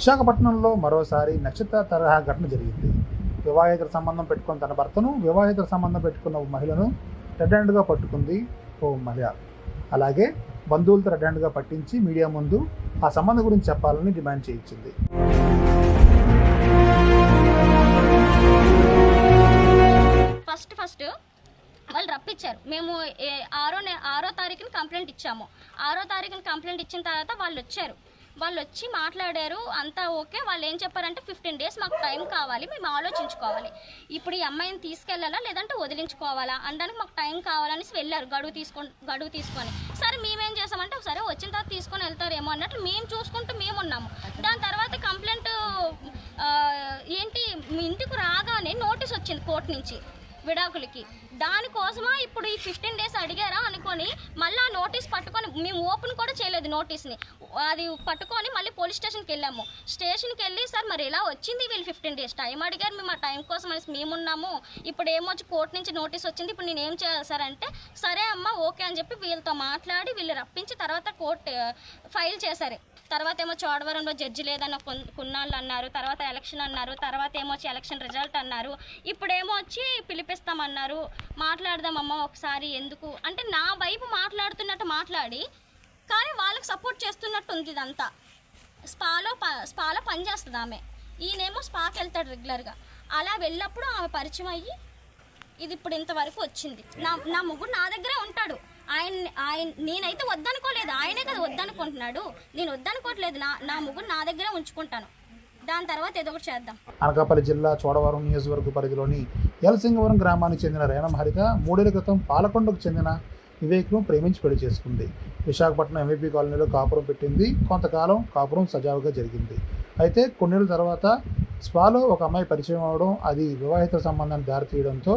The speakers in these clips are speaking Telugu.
విశాఖపట్నంలో మరోసారి నక్షత్ర తరహా ఘటన జరిగింది. వివాహేతర సంబంధం పెట్టుకున్న తన భర్తను వివాహేతర సంబంధం పెట్టుకున్న ఓ మహిళను రెడ్ హ్యాండ్గా పట్టుకుంది ఓ మహిళ. అలాగే బంధువులతో రెడ్ హ్యాండ్గా పట్టించి మీడియా ముందు ఆ సంబంధం గురించి చెప్పాలని డిమాండ్ చేయించింది. ఫస్ట్ ఫస్ట్ వాళ్ళు రప్పించారు. మేము ఏ- ఆరో ఆరో తారీఖున కంప్లైంట్ ఇచ్చాము. ఆరో తారీఖున కంప్లైంట్ ఇచ్చిన తర్వాత వాళ్ళు వచ్చారు. వాళ్ళు వచ్చి మాట్లాడారు అంతా ఓకే. వాళ్ళు ఏం చెప్పారంటే ఫిఫ్టీన్ డేస్ మాకు టైం కావాలి మేము ఆలోచించుకోవాలి. ఇప్పుడు ఈ అమ్మాయిని తీసుకెళ్ళాలా లేదంటే వదిలించుకోవాలా? అనడానికి మాకు టైం కావాలనేసి వెళ్ళారు గడువు తీసుకొని గడువు తీసుకొని. సరే మేమేం చేసామంటే సరే వచ్చిన తర్వాత తీసుకొని వెళ్తారేమో అన్నట్లు మేము చూసుకుంటూ మేము ఉన్నాము. దాని తర్వాత కంప్లైంట్ ఏంటి మీ ఇంటికి రాగానే నోటీస్ వచ్చింది కోర్టు నుంచి. విడాకులకి. దానికోసమా ఇప్పుడు ఈ ఫిఫ్టీన్ డేస్ అడిగారా అనుకొని మళ్ళీ ఆ నోటీస్ పట్టుకొని మేము ఓపెన్ కూడా చేయలేదు నోటీస్ని. అది పట్టుకొని మళ్ళీ పోలీస్ స్టేషన్కి వెళ్ళాము. స్టేషన్కి వెళ్ళి సార్ మరి ఇలా వచ్చింది వీళ్ళు ఫిఫ్టీన్ డేస్? టైం అడిగారు మేము ఆ టైం కోసం అనేసి మేమున్నాము. ఇప్పుడు ఏమొచ్చి కోర్టు నుంచి నోటీస్ వచ్చింది. ఇప్పుడు నేను ఏం చేయాలి సార్ అంటే సరే అమ్మ ఓకే అని చెప్పి వీళ్ళతో మాట్లాడి వీళ్ళు రప్పించి తర్వాత కోర్టు ఫైల్ చేశారు. తర్వాత ఏమో చోడవరంలో జడ్జి లేదన్న కొన్నాళ్ళు అన్నారు తర్వాత ఎలక్షన్ అన్నారు తర్వాత ఏమో వచ్చి ఎలక్షన్ రిజల్ట్ అన్నారు. ఇప్పుడేమో వచ్చి పిలిపిస్తామన్నారు. మాట్లాడదామమ్మ ఒకసారి ఎందుకు? అంటే నా వైపు మాట్లాడుతున్నట్టు మాట్లాడి కానీ వాళ్ళకి సపోర్ట్ చేస్తున్నట్టు ఉంది ఇదంతా. స్పాలో ప స్పాలో పనిచేస్తుంది ఆమె. ఈయనేమో స్పాకి వెళ్తాడు రెగ్యులర్గా. అలా వెళ్ళినప్పుడు ఆమె పరిచయం అయ్యి ఇది ఇప్పుడు ఇంతవరకు వచ్చింది. నా నా ముగ్గురు నా దగ్గరే ఉంటాడు. ఆయన ఆయన నేనైతే వద్దనుకోలేదు. ఆయనే కదా వద్దనుకుంటున్నాడు. నేను వద్దనుకోవట్లేదు. నా నా ముగ్గురు నా దగ్గర ఉంచుకుంటాను. దాని తర్వాత ఏదో ఒకటి చేద్దాం. అనకాపల్లి జిల్లా చోడవరం నియోజకవర్గ పరిధిలోని ఎలసింగవరం గ్రామానికి చెందిన రేణం హరిత మూడేళ్ళ క్రితం పాలకొండకు చెందిన వివేక్ను ప్రేమించి పెళ్ళి చేసుకుంది. విశాఖపట్నం ఎంవీపీ కాలనీలో కాపురం పెట్టింది. కొంతకాలం కాపురం సజావుగా జరిగింది. అయితే కొన్నేళ్ళ తర్వాత స్పాలో ఒక అమ్మాయి పరిచయం అవడం అది వివాహిత సంబంధాన్ని దారితీయడంతో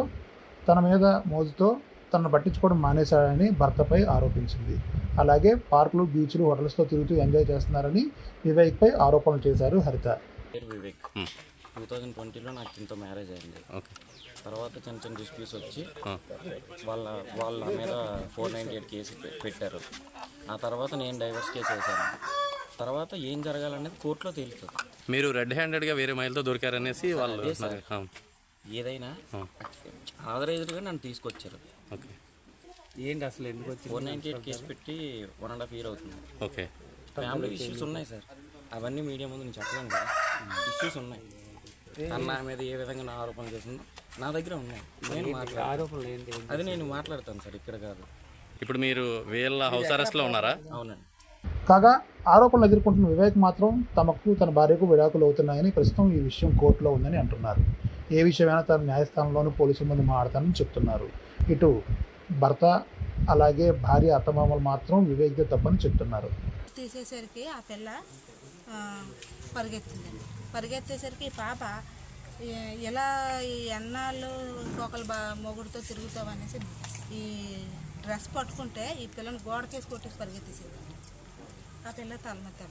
తన మీద మోజుతో తనను పట్టించుకోవడం మానేశాడని భర్తపై ఆరోపించింది. అలాగే పార్కులు బీచ్లు హోటల్స్తో తిరుగుతూ ఎంజాయ్ చేస్తున్నారని వివేక్పై ఆరోపణలు చేశారు హరిత. పేరు వివేక్. టూ థౌజండ్ ట్వంటీలో నాకు దీంతో మ్యారేజ్ అయింది. తర్వాత చిన్న చిన్న డిస్ప్యూట్స్ వచ్చి వాళ్ళ వాళ్ళ మీద ఫోర్ నైంటీ ఎయిట్ కేసు పెట్టారు. ఆ తర్వాత నేను డైవర్స్ కేసు వేశాను. తర్వాత ఏం జరగాలనేది కోర్టులో తేలుతుంది. మీరు రెడ్ హ్యాండెడ్గా వేరే మైల్తో దొరికారనేసి వాళ్ళు ఏదైనా ఆథరైజ్డ్గా నన్ను తీసుకొచ్చారు. ఓకే. ఏంటి అసలు ఎందుకు వచ్చింది? ఫోర్ నైంటీ ఎయిట్ కేసు పెట్టి వన్ అండ్ హాఫ్ ఇయర్ అవుతుంది. ఓకే. ఫ్యామిలీ ఇష్యూస్ ఉన్నాయి సార్. అవన్నీ మీడియా ముందు నేను చెప్పలేను కదా. ఇష్యూస్ ఉన్నాయి. తను నా మీద ఏ విధంగా నా ఆరోపణలు చేసిందో నా దగ్గర ఉన్నాయి. నేను మాట్లాడతాను ఆరోపణలు ఏంటి? అది నేను మాట్లాడతాను సార్ ఇక్కడ కాదు. ఇప్పుడు మీరు వీళ్ళ హౌస్ అరెస్ట్లో ఉన్నారా? అవునండి. కాగా ఆరోపణలు ఎదుర్కొంటున్న వివేక్ మాత్రం తమకు తన భార్యకు విడాకులు అవుతున్నాయని ప్రస్తుతం ఈ విషయం కోర్టులో ఉందని అంటున్నారు. ఏ విషయమైనా తన న్యాయస్థానంలోనూ పోలీసుల ముందు మాడతానని చెప్తున్నారు. ఇటు భర్త అలాగే భార్య అత్తమామలు మాత్రం వివేక్దే తప్పని చెప్తున్నారు. తీసేసరికి ఆ పిల్ల ఆ, పరిగెత్తిందండి పరిగెత్తేసరికి పాప ఎలా ఈ ఎన్నాళ్ళు ఒకళ్ళు బా మొగుడితో తిరుగుతావు అనేసి ఈ డ్రెస్ పట్టుకుంటే ఈ పిల్లని గోడకేసి కొట్టేసి పరిగెత్తేసేదండి ఆ పిల్ల తలమ మీద